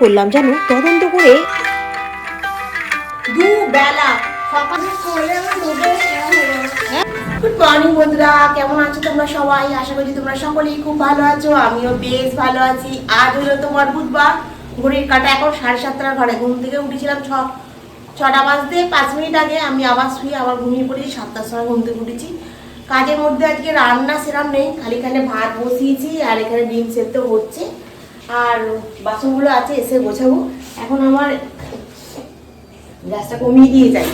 করলাম, জানো? তদন্ত করে গুড মর্নিং বন্ধুরা। কেমন আছো তোমরা সবাই? আশা করছি তোমরা সকলেই খুব ভালো আছো। আমিও বেশ ভালো আছি। আজ হলো তোমার বুধবার। ঘড়ির কাটা এখন সাড়ে সাতটার ঘরে। ঘুম থেকে উঠেছিলাম ছ, ছটা বাজতে। পাঁচ মিনিট আগে আমি আবার শুয়ে আবার ঘুমিয়ে পড়েছি। সাতটার সময় ঘুম থেকে উঠেছি। কাজের মধ্যে আজকে রান্না সেরাম নেই, খালি এখানে ভাত বসিয়েছি আর এখানে ডিম সেদ্ধ হচ্ছে। আর বাসনগুলো আছে, এসে গোছাবো। এখন আমার গ্যাসটা কমিয়ে দিয়ে যাই।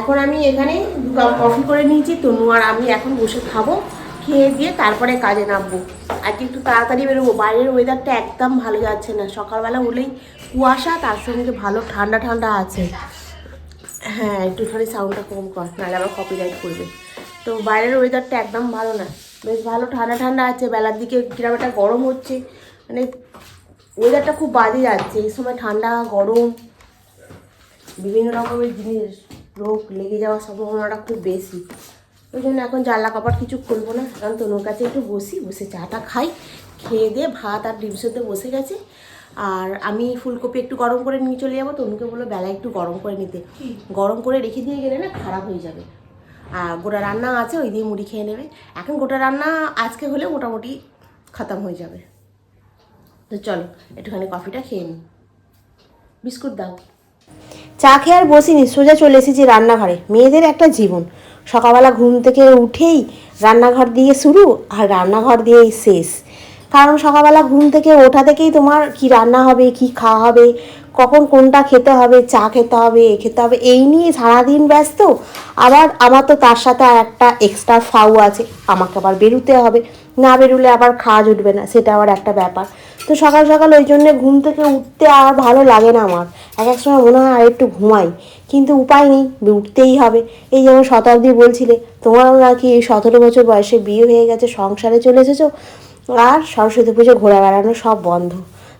এখন আমি এখানে দু কাপ কফি করে নিয়েছি, তনু আর আমি এখন বসে খাব, খেয়ে দিয়ে তারপরে কাজে নামবো। আজকে একটু তাড়াতাড়ি বেরোবো, বাইরের ওয়েদারটা একদম ভালো যাচ্ছে না। সকালবেলা হলেই কুয়াশা, তার সঙ্গে ভালো ঠান্ডা ঠান্ডা আছে। হ্যাঁ একটুখানি সাউন্ডটা কম কর, নাহলে আবার কপিরাইট করবে। তো বাইরের ওয়েদারটা একদম ভালো না। বেশ ভালো ঠান্ডা ঠান্ডা আছে, বেলার দিকে কিরম একটা গরম হচ্ছে। মানে ওয়েদারটা খুব বাজে যাচ্ছে, এই সময় ঠান্ডা, গরম, বিভিন্ন রকমের জিনিস, রোগ লেগে যাওয়ার সম্ভাবনাটা খুব বেশি। ওই জন্য এখন জানলা কাপড় কিছু খুলবো না, কারণ তনুর কাছে একটু বসি, বসে চাটা খাই, খেয়ে দিয়ে ভাত আর ডিম সেদ্ধ বসে গেছে। আর আমি ফুলকপি একটু গরম করে নিয়ে চলে যাব, তনুকে বলে বেলা একটু গরম করে নিতে। গরম করে রেখে দিয়ে গেলে না খারাপ হয়ে যাবে। গোটা রান্না আছে, ওই দিয়ে মুড়ি খেয়ে নেবে। এখন গোটা রান্না আজকে হলে মোটামুটি খতম হয়ে যাবে। তো চলো, একটুখানি কফিটা খেয়ে নিই। বিস্কুট দাও। চা খেয়ে আর বসিনি, সোজা চলে এসেছি রান্নাঘরে। মেয়েদের একটা জীবন। সকালবেলা ঘুম থেকে উঠেই রান্নাঘর দিয়ে শুরু আর রান্নাঘর দিয়েই শেষ। কারণ সকালবেলা ঘুম থেকে ওঠা থেকেই তোমার কি রান্না হবে, কি খাওয়া হবে, কখন কোনটা খেতে হবে, চা খেতে হবে, এ খেতে হবে, এই নিয়ে সারাদিন ব্যস্ত। আবার আমার তো তার সাথে আর একটা এক্সট্রা ফাউ আছে, আমাকে আবার বেরোতে হবে। না বেরোলে আবার খাওয়া জুটবে না, সেটা আবার একটা ব্যাপার। তো সকাল সকাল ওই জন্যে ঘুম থেকে উঠতে আর ভালো লাগে না আমার। এক এক সময় মনে হয় আর একটু ঘুমাই, কিন্তু উপায় নেই, উঠতেই হবে। এই যেমন শতাব্দী বলছিলে, তোমারও নাকি সতেরো বছর বয়সে বিয়ে হয়ে গেছে, সংসারে চলে এসেছ? আর সরস্বতী পুজো ঘোরা বেড়ানো সব বন্ধ।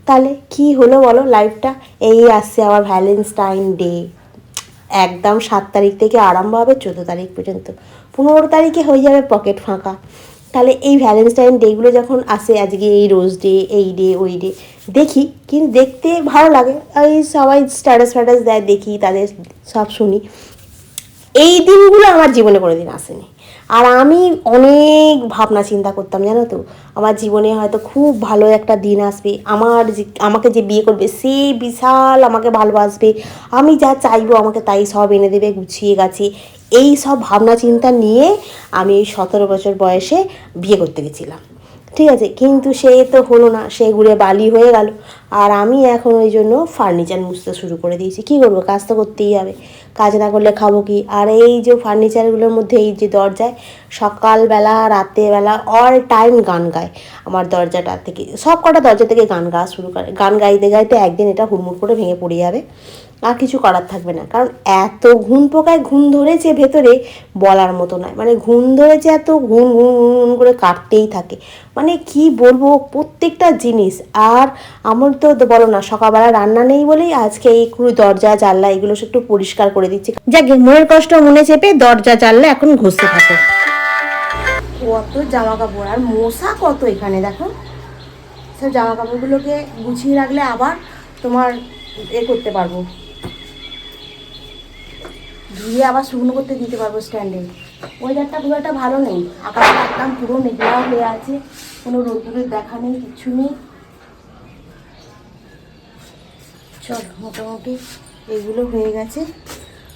তাহলে কি হলো বলো লাইফটা এই আসছে আবার ভ্যালেন্টাইন ডে একদম সাত তারিখ থেকে আরম্ভ হবে, চোদ্দ তারিখ পর্যন্ত। পনেরো তারিখে হয়ে যাবে পকেট ফাঁকা। তাহলে এই ভ্যালেন্টাইন ডেগুলো যখন আসে, আজকে এই রোজ ডে এই ডে ওই ডে দেখি। কিন্তু দেখতে ভালো লাগে। এই সবাই স্ট্যাটাস ফ্যাটাস দেয়, দেখি তাদের সব শুনি। এই দিনগুলো আমার জীবনে কোনো দিন আসেনি। আর আমি অনেক ভাবনা চিন্তা করতাম, জানো তো? আমার জীবনে হয়তো খুব ভালো একটা দিন আসবে। আমার যে, আমাকে যে বিয়ে করবে, সে বিশাল আমাকে ভালোবাসবে। আমি যা চাইব আমাকে তাই সব এনে দেবে, গুছিয়ে গেছে। এই সব ভাবনা চিন্তা নিয়ে আমি সতেরো বছর বয়সে বিয়ে করতে গেছিলাম। ঠিক আছে, কিন্তু সে তো হলো না, সে ঘুরে বালি হয়ে গেল। আর আমি এখন ওই জন্য ফার্নিচার মুছতে শুরু করে দিয়েছি। কী করব, কাজ তো করতেই হবে। কাজ না করলে খাব কি? আর এই যে ফার্নিচারগুলোর মধ্যে এই যে দরজায় সকালবেলা রাত্রেবেলা অল টাইম গান গায় আমার দরজাটা থেকে। সব কটা দরজা থেকে গান গাওয়া শুরু করে। গান গাইতে গাইতে একদিন এটা হুড়মুড় করে ভেঙে পড়ে যাবে। আর কিছু করার থাকবে না। কারণ এত ঘুম পোকায় ঘুম ধরেছে ভেতরে বলার মতো নয়। মানে ঘুম ধরেছে এত ঘুম ঘুম ঘুম করে কাটতেই থাকে। মানে কি বলব, প্রত্যেকটা জিনিস। আর আমার তো বলো না, সকালবেলা রান্না নেই বলেই আজকে এই পুরো দরজা, জানলা এগুলো সব একটু পরিষ্কার করে দিচ্ছি। যাক মনের কষ্ট মনে চেপে দরজা, জানলা এখন ঘষতে থাকে। কত জামা কাপড়, আর মশা কত এখানে, দেখো। সব জামা কাপড়গুলোকে গুছিয়ে রাখলে আবার তোমার এ করতে পারব। ধুয়ে আবার শুকনো করতে দিতে পারব স্ট্যান্ডে ওয়েদারটা খুব একটা ভালো নেই। আকাশটা একদম পুরো মেঘলা হয়ে আছে। কোনো রোদ্দুরের দেখা নেই কিছু নেই। চল, মোটামুটি এগুলো হয়ে গেছে।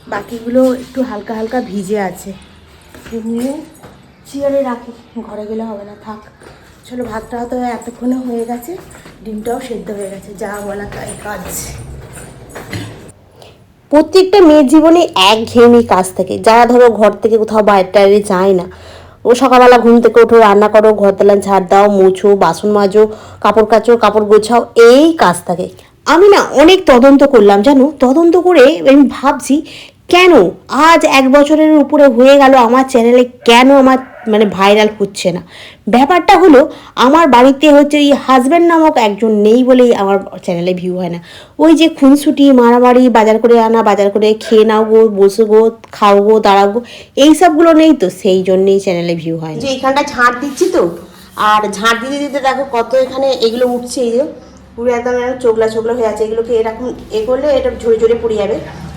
বাকিগুলো একটু হালকা হালকা ভিজে আছে। নিয়ে চেয়ারে রাখি। ঘরে গেলে হবে না, থাক। চলো, ভাতটা তো এতক্ষণে হয়ে গেছে। ডিমটাও সেদ্ধ হয়ে গেছে। যা বলা তাই, কাজ। প্রত্যেকটা মেয়ের জীবনে এক ঘেয়েমি কাজ থাকে। যারা ধরো ঘর থেকে কোথাও বাইরে টাইরে যায় না, ও সকালবেলা ঘুম থেকে ওঠো, রান্না করো, ঘর তেলান ঝাড় দাও, মুছো, বাসন মাজো, কাপড় কাচো, কাপড় গোছাও, এই কাজ থাকে। আমি না অনেক তদন্ত করলাম, জানো? তদন্ত করে আমি ভাবছি, কেন আজ এক বছরের উপরে হয়ে গেল আমার চ্যানেলে কেন আমার মানে ভাইরাল হচ্ছে না। ব্যাপারটা হলো, আমার বাড়িতে হচ্ছে এই হাজব্যান্ড নামক একজন নেই বলেই আমার চ্যানেলে ভিউ হয় না। ওই যে খুনসুটি, মারামারি, বাজার করে আনা, বাজার করে খেয়ে নাও গো, বসো গো, খাও গো, দাঁড়াও গো, এই সবগুলো নেই তো, সেই জন্যেই চ্যানেলে ভিউ হয় না। যে এইখানটা ঝাঁট দিচ্ছি তো, আর ঝাঁট দিতে দিতে দেখো কত এখানে এগুলো উঠছে এই যে, পুরো একদম চোগলা চোগলা হয়ে আছে, এগুলোকে এরকম এ করলে এটা ঝরে ঝরে পড়ে যাবে।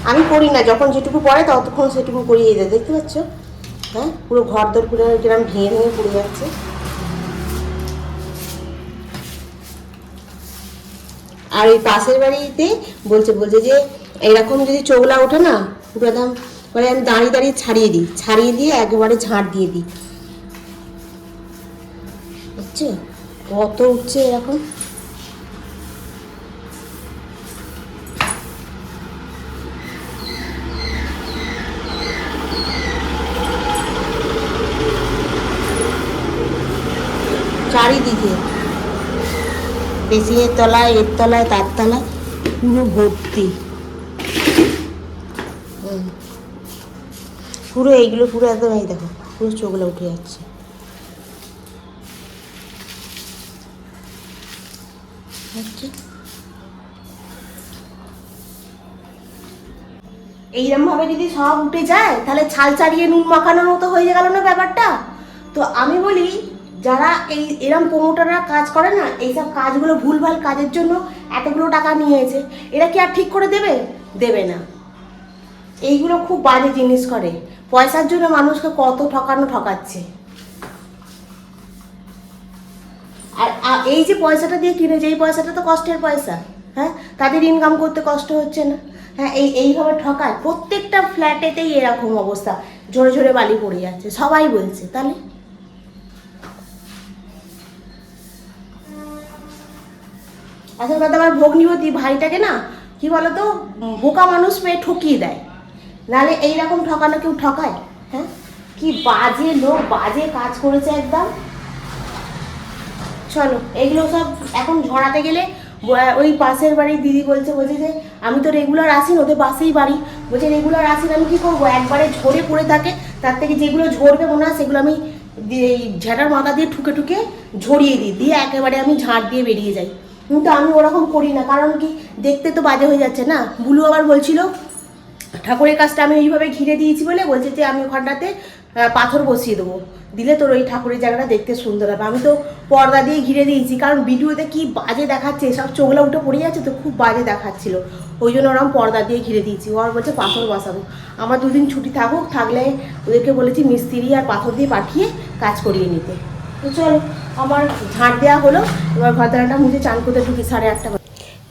আমি করি না, যখন যেটুকু পড়ে ততক্ষণ সেটুকু করিয়ে দেয় দেখতে পাচ্ছ? হ্যাঁ পুরো ঘর দর পুরো কিরম ভেঙে ভেঙে পড়ে যাচ্ছে। আর ওই পাশের বাড়িতে বলছে বলছে যে এরকম যদি চোগলা ওঠে না, পুরো একদম মানে আমি দাঁড়িয়ে দাঁড়িয়ে ছাড়িয়ে দিই, ছাড়িয়ে দিয়ে একেবারে ঝাঁট দিয়ে দিই। বুঝছ? কত উঠছে এরকম? বেসিনের তলায়, এর তলায়, তার তলায়, পুরো ভর্তি। পুরো এইগুলো, পুরো একদম এই দেখো, পুরো চোখগুলো উঠে যাচ্ছে হচ্ছে। এইরকম ভাবে যদি সব উঠে যায়, তাহলে ছাল চাড়িয়ে নুন মাখানোর মতো হয়ে গেল না ব্যাপারটা তো আমি বলি যারা এই এরম প্রমোটাররা কাজ করে না, এইসব কাজগুলো ভুলভাল কাজের জন্য এতগুলো টাকা নিয়েছে, এরা কি আর ঠিক করে দেবে? দেবে না। এইগুলো খুব বাজে জিনিস করে। পয়সার জন্য মানুষকে কত ঠকানো ঠকাচ্ছে। আর এই যে পয়সাটা দিয়ে কিনেছে, এই পয়সাটা তো কষ্টের পয়সা হ্যাঁ? তাদের ইনকাম করতে কষ্ট হচ্ছে না। হ্যাঁ এই, এইভাবে ঠকায়। প্রত্যেকটা ফ্ল্যাটেতেই এরকম অবস্থা। ঝরে ঝরে বালি পড়ে যাচ্ছে। সবাই বলছে, তাহলে? আসল কথা আমার ভগ্নিপতি ভাইটাকে না কি বলতো বোকা মানুষ পেয়ে ঠকিয়ে দেয়। নাহলে এইরকম ঠকানো কেউ ঠকায়? হ্যাঁ? কি বাজে লোক বাজে কাজ করেছে একদম। চলো এগুলো সব এখন ঝরাতে গেলে ওই পাশের বাড়ির দিদি বলছে বলছে যে আমি তো রেগুলার আসি না, ওদের পাশেই বাড়ি। বলছে রেগুলার আসি আমি কী করব? একবারে ঝরে পড়ে থাকে তার থেকে যেগুলো ঝরবে মনে হয় সেগুলো আমি এই ঝাঁটার মাথা দিয়ে ঠুকে ঠুকে ঝরিয়ে দিই দিয়ে একেবারে আমি ঝাঁট দিয়ে বেরিয়ে যাই। কিন্তু আমি ওরকম করি না, কারণ কি দেখতে তো বাজে হয়ে যাচ্ছে না। বুলু আবার বলছিল, ঠাকুরের কাজটা আমি এইভাবে ঘিরে দিয়েছি বলে বলছে যে আমি ওখানটাতে পাথর বসিয়ে দেবো। দিলে তোর ওই ঠাকুরের জায়গাটা দেখতে সুন্দর হবে। আমি তো পর্দা দিয়ে ঘিরে দিয়েছি, কারণ ভিডিওতে কি বাজে দেখাচ্ছে সব চোখলা উঠে পড়ে যাচ্ছে তো খুব বাজে দেখাচ্ছিল। ওই জন্য ওরকম পর্দা দিয়ে ঘিরে দিয়েছি। ওর বলছে, পাথর বসাবো। আমার দুদিন ছুটি থাকুক, থাকলে ওদেরকে বলেছি, মিস্ত্রি আর পাথর দিয়ে পাঠিয়ে কাজ করিয়ে নিতে। তো চলো, আমার ঝাঁট দেওয়া হলো। এবার ঘর দাঁড়াটা মুঝে চান করতে ঢুকি সাড়ে আটটা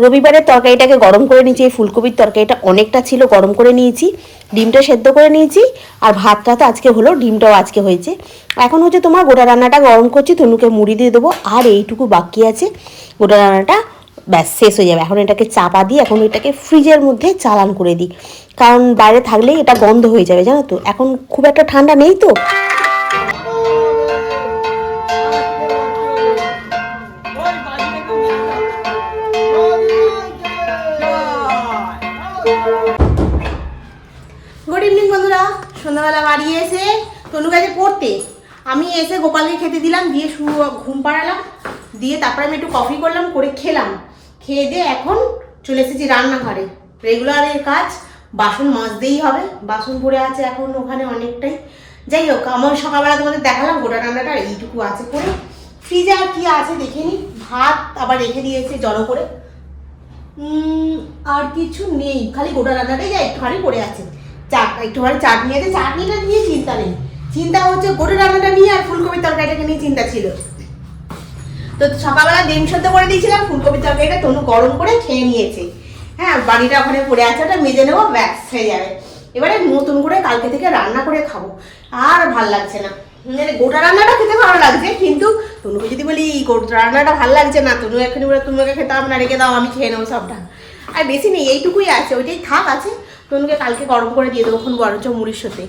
রবিবারের তরকারিটাকে গরম করে নিয়েছি, এই ফুলকপির তরকারিটা অনেকটা ছিল, গরম করে নিয়েছি, ডিমটা সেদ্ধ করে নিয়েছি, আর ভাতটা তো আজকে হলো, ডিমটাও আজকে হয়েছে। এখন হচ্ছে তোমার গোটা রান্নাটা গরম করছি, তনুকে মুড়ি দিয়ে দেবো, আর এইটুকু বাকি আছে। গোটা রান্নাটা ব্যাস, শেষ হয়ে যাবে। এখন এটাকে চাপা দিয়ে এখন এটাকে ফ্রিজের মধ্যে চালান করে দিই। কারণ বাইরে থাকলেই এটা গন্ধ হয়ে যাবে, জানো তো? এখন খুব একটা ঠান্ডা নেই তো? সন্ধ্যাবেলা বাড়ি এসে তনু গেছে পড়তে, আমি এসে গোপালকে খেতে দিলাম, দিয়ে শুরু ঘুম পাড়ালাম, দিয়ে তারপরে আমি একটু কফি করলাম, করে খেলাম। খেয়ে দিয়ে এখন চলে এসেছি রান্নাঘরে। রেগুলারের কাজ, বাসন মাজতেই হবে, বাসন পড়ে আছে এখন ওখানে অনেকটাই। যাই হোক, আমার সকালবেলা তোমাদের দেখালাম, গোটা রান্নাটা এইটুকু আছে করে। ফ্রিজে আর কি আছে দেখে নি, ভাত আবার রেখে দিয়েছে জড়ো করে। আর কিছু নেই, খালি গোটা রান্নাটাই যা একটুখানি পড়ে আছে। চাট একটুখানি চাটনি আছে চাটনিটা নিয়ে চিন্তা নেই। চিন্তা হচ্ছে গোটা রান্নাটা নিয়ে আর ফুলকপির তরকারিটাকে নিয়ে চিন্তা ছিল। তো সকালবেলা ডিম সেদ্ধ করে দিয়েছিলাম, ফুলকপির তরকারিটা তনু গরম করে খেয়ে নিয়েছে। হ্যাঁ বাড়িটা ওখানে পড়ে আছে, ওটা মেজে নেব, ব্যাস, হয়ে যাবে। এবারে নতুন করে কালকে থেকে রান্না করে খাব। আর ভালো লাগছে না। মানে গোটা রান্নাটা খেতে ভালো লাগছে, কিন্তু তনুকে যদি বলি গোটা রান্নাটা ভালো লাগছে না, তনু এখানে বলে তোমাকে খেতে হবে না, রেখে দাও, আমি খেয়ে নেব সবটা। আর বেশি নেই, এইটুকুই আছে, ওইটাই থাক আছে। তনুকে কালকে গরম করে দিয়ে দেবো বরঞ্চ মুড়ির সাথে।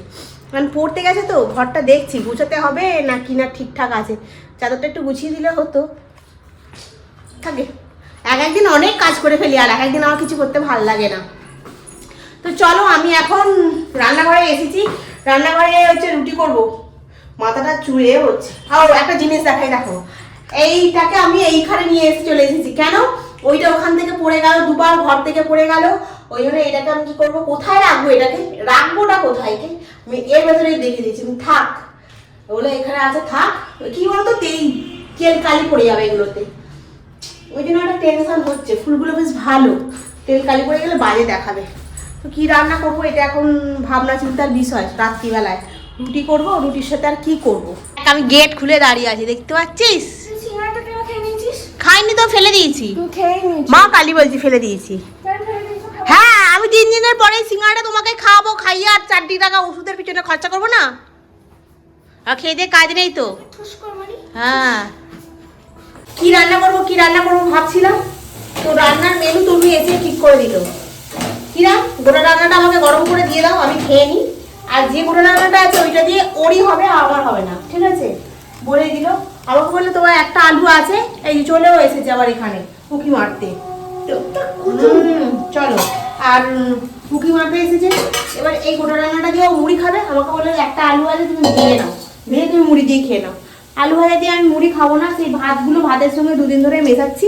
কারণ পড়তে গেছে তো, ঘরটা দেখছি, গুছাতে হবে না কি না ঠিকঠাক আছে? চাদরটা একটু গুছিয়ে দিলে হতো। থাকে। এক একদিন অনেক কাজ করে ফেলি আর এক একদিন আমার কিছু করতে ভালো লাগে না। তো চলো, আমি এখন রান্নাঘরে এসেছি। রান্নাঘরে হচ্ছে রুটি করব। মাথাটা চুড়ে হচ্ছে। আর একটা জিনিস দেখাই, দেখো। এইটাকে আমি এইখানে নিয়ে এসে চলে এসেছি। কেন? ওইটা ওখান থেকে পড়ে গেল, দুবার ঘর থেকে পড়ে গেল। ওই জন্য এটাকে আমি কি করব? কোথায় রাখব? এটাকে রাখবোটা কোথায়? কে আমি এর ভেতরেই দেখে দিয়েছি আমি থাক। ওগুলো এখানে আছে থাক। কি বলতো? এই তেল কালি পড়ে যাবে এগুলোতে। ওই জন্য একটা টেনশন হচ্ছে। ফুলগুলো বেশ ভালো। তেল কালি পড়ে গেলে বাজে দেখাবে। তো কি রান্না করব? এটা এখন ভাবনা চিন্তার বিষয় রাত্রিবেলায়। রুটি করব? রুটির সাথে আর কি করব? আমি গেট খুলে দাঁড়িয়ে আছি। দেখতে পাচ্ছিস? খাইনি তো ফেলে দিয়েছি। তুই মা কালি বলছি ফেলে দিয়েছি কেন ফেলে দিয়েছিস খাবার? হ্যাঁ আমি তিন দিনের পরে সিঙ্গাড়া তোমাকে খাওয়াবো খাইয়ে আর চারটি টাকা ওষুধের পিছনে খরচা করব না? আর খেয়ে দিয়ে কাজ নেই তো। হ্যাঁ। কি রান্না করব কি রান্না করব ভাবছিলাম? তো রান্নার মেনু তুমি এসে ঠিক করে দিল কিরা গোটা রান্নাটা আমাকে গরম করে দিয়ে দাও আমি খেয়ে নিই। আর যে গোটা রান্নাটা আছে ওইটা দিয়ে ওরই হবে আমার হবে না ঠিক আছে? বলে দিল। আমাকে বলল তোমার একটা আলু আছে এই চলেও এসেছে আবার এখানে উকি মারতে। চলো। আর উকি মারতে এসেছে। এবার এই গোটা রান্নাটা দিয়ে মুড়ি খাবে। আমাকে বললে একটা আলু আছে তুমি ভেঙে নাও। ভেঙে তুমি মুড়ি দিয়ে খেয়ে নাও। আলু ভাজা দিয়ে আমি মুড়ি খাব না সেই ভাতগুলো ভাতের সঙ্গে দুদিন ধরে মেশাচ্ছি।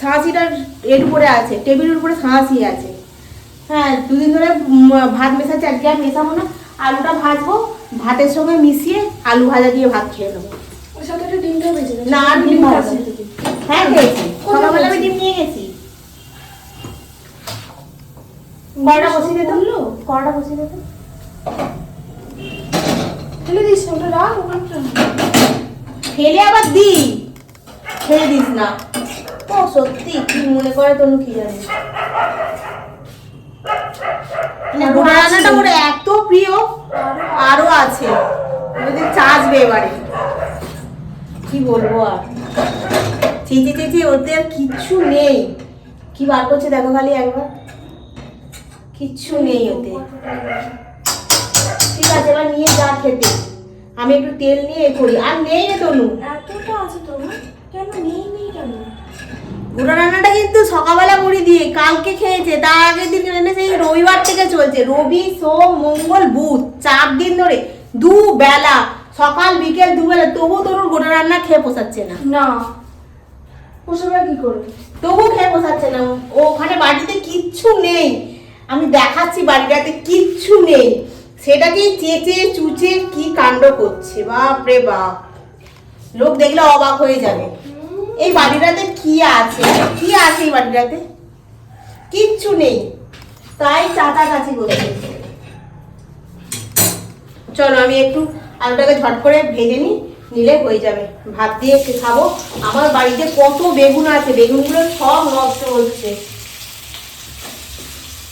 সাঁচিটার এর উপরে আছে টেবিলের উপরে সাঁচি আছে। হ্যাঁ দুদিন ধরে ভাত মেশাচ্ছি আজকে আর মেশাবো না। আলুটা ভাজবো ভাতের সঙ্গে মিশিয়ে আলু ভাজা দিয়ে ভাত খেয়ে নেব। ভেজে না আর ডিম হ্যাঁ খেয়েছি। সকালবেলা আমি ডিম নিয়ে গেছি। কড়াটা বসিয়ে দে তো কড়াটা বসিয়ে দে তো ফেলে দিস না, ওটা রাখ ওখানটা। ফেলে আবার দি। ফেলে দিস না। ও সত্যি কি মনে করে তনু কি জানে মানে আরও রান্নাটা ওর এত প্রিয় আরও আছে। যদি চাচবে এবারে। কি বলব আর? চেঁচে চেঁচে ওতে আর কিচ্ছু নেই। কি বার করছে দেখো খালি একবার। কিচ্ছু নেই ওতে। ঠিক আছে এবার নিয়ে যা খেতে। আমি একটু তেল নিয়ে এ করি। আর নেই রে তনু। এতটা আছে তোমার কেন নেই নেই কেন? গোটা রান্নাটা কিন্তু সকালবেলা মুড়ি দিয়ে কালকে খেয়েছে। তার আগের দিন এনে সেই রবিবার থেকে চলছে। রবি সোম মঙ্গল বুধ চার দিন ধরে দু বেলা সকাল বিকেল দুবেলা। তবু তরুর গোটা রান্না খেয়ে পোষাচ্ছে না। না। পোষাবে কি করে? তবু খেয়ে পোষাচ্ছে না। ওখানে বাড়িতে কিচ্ছু নেই। আমি দেখাচ্ছি বাড়িটাতে কিচ্ছু নেই। সেটাকে চেঁচে চুচে কি কাণ্ড করছে? বাপ রে বাপ। লোক দেখলে অবাক হয়ে যাবে। এই বাড়িটাতে কি আছে? কি আছে এই বাড়িটাতে? কিচ্ছু নেই। তাই কাছি করছে চলো, আমি একটু আলুটাকে ঝট করে ভেজে নিই, নিলে হয়ে যাবে। ভাত দিয়ে খাব। আমার বাড়িতে কত বেগুন আছে। বেগুনগুলো সব নষ্ট হচ্ছে।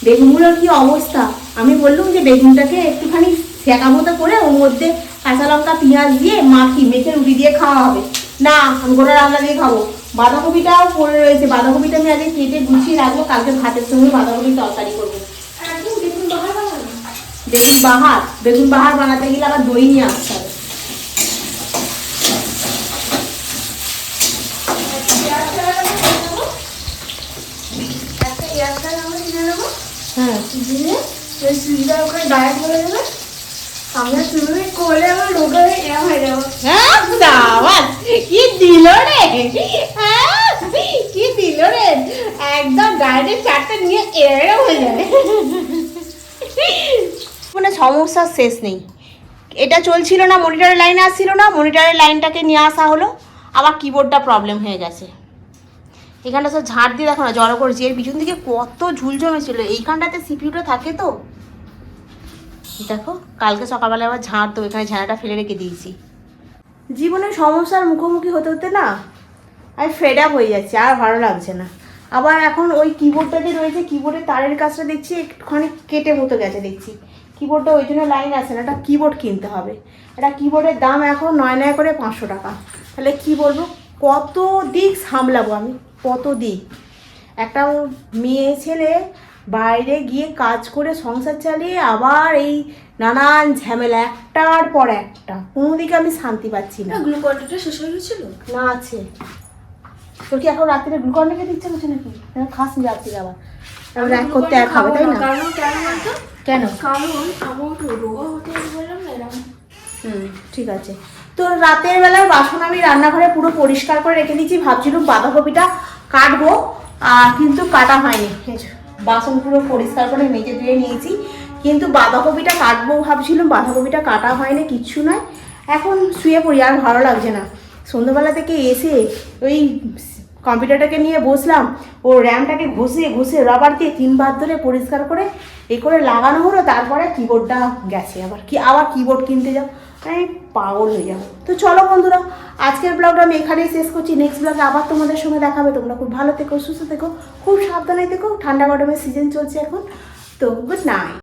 বেগুনগুলোর কি অবস্থা? আমি বললাম যে বেগুনটাকে একটুখানি সেকা মতো করে ওর মধ্যে কাঁচা লঙ্কা পেঁয়াজ দিয়ে মাখি মেখে রুটি দিয়ে খাওয়া হবে। না আমি গোটা রান্না দিয়ে খাব। বাঁধাকপিটাও পড়ে রয়েছে। বাঁধাকপিটা আমি আগে কেটে গুছিয়ে রাখব। কালকে ভাতের সঙ্গে বাঁধাকপি তরকারি করব। বানানো বেগুন বাহার? বেগুন বাহার বানাতে গেলে আবার দই নিয়ে আসতে হবে একটা এয়ার ফ্রায়ার আমরা কিনে নেব হ্যাঁ দিয়ে ওই ওখানে ডায়েট বলে দেবে। আমরা তুমি করলে আমার রোগা এরম হয়ে যাব। হ্যাঁ, কি দিল রে? হ্যাঁ, কি? দিল রে? একদম চারটে নিয়ে এরম হয়ে যাবে। মানে সমস্যার শেষ নেই। এটা চলছিল না মনিটরের লাইন আসছিল না মনিটরের লাইনটাকে নিয়ে আসা হলো। আবার কিবোর্ডটা প্রবলেম হয়ে গেছে। এখানটা সব ঝাড় দিয়ে দেখো না, জড়ো করেছি। এর পিছন দিকে কত ঝুল জমেছিল এইখানটাতে সিপিউটা থাকে তো। দেখো, কালকে সকালবেলা আবার ঝাড় তো এখানে ঝাড়াটা ফেলে রেখে দিয়েছি। জীবনের সমস্যার মুখোমুখি হতে হতে না, আমি ফেড আপ হয়ে যাচ্ছে, আর ভালো লাগছে না। আবার এখন ওই কিবোর্ডটা যে রয়েছে কিবোর্ডের তারের কাজটা দেখছি, একটুখানি কেটে মতো গেছে দেখছি। কিবোর্ডটা ওই জন্য লাইন আসে না, একটা কিবোর্ড কিনতে হবে। একটা কিবোর্ডের দাম এখন নয় নয় করে পাঁচশো টাকা। তাহলে কি বলব, কত দিক সামলাবো আমি? কত দিক একটা মেয়ে ছেলে বাইরে গিয়ে কাজ করে সংসার চালিয়ে আবার এই নানান ঝামেলা একটার পর একটা। কোনো দিকে আমি শান্তি পাচ্ছি না। গ্লুকোনটা শেষ হয়ে গেছিল? না আছে। তোর কি এখন রাত্রে গ্লুকন রেখে দিচ্ছে কিছু নাকি? খাস নি রাত্রে আবার। তারপরে এক করতে এক খাবে তাই না? কারণ কেন বলতো? কেন? কারণ আমার রোগা হতে বললাম না হুম ঠিক আছে। তো রাতের বেলার বাসন আমি রান্নাঘরে পুরো পরিষ্কার করে রেখে দিয়েছি। ভাবছিলাম বাঁধাকপিটা কাটবো, আর কিন্তু কাটা হয়নি। বাসন পুরো পরিষ্কার করে মেজে ধুয়ে নিয়েছি। কিন্তু বাঁধাকপিটা কাটবো ভাবছিলাম, বাঁধাকপিটা কাটা হয়নি, কিচ্ছু নয়। এখন শুয়ে পড়ি, আর ভালো লাগছে না। সন্ধ্যাবেলা থেকে এসে ওই কম্পিউটারটাকে নিয়ে বসলাম, ও র্যামটাকে ঘষে ঘষে রবার দিয়ে তিনবার ধরে পরিষ্কার করে এ করে লাগানো হলো, তারপরে কিবোর্ডটা গেছে আবার। কি, আবার কিবোর্ড কিনতে যাও। আমি পাগল হয়ে যাব। তো চলো বন্ধুরা, আজকের ব্লগটা আমি এখানেই শেষ করছি। নেক্সট ব্লগে আবার তোমাদের সঙ্গে দেখাবে তোমরা খুব ভালো থেকো, সুস্থ থেকো, খুব সাবধানে থেকো। ঠান্ডা গরমের সিজন চলছে এখন। তো গুড নাইট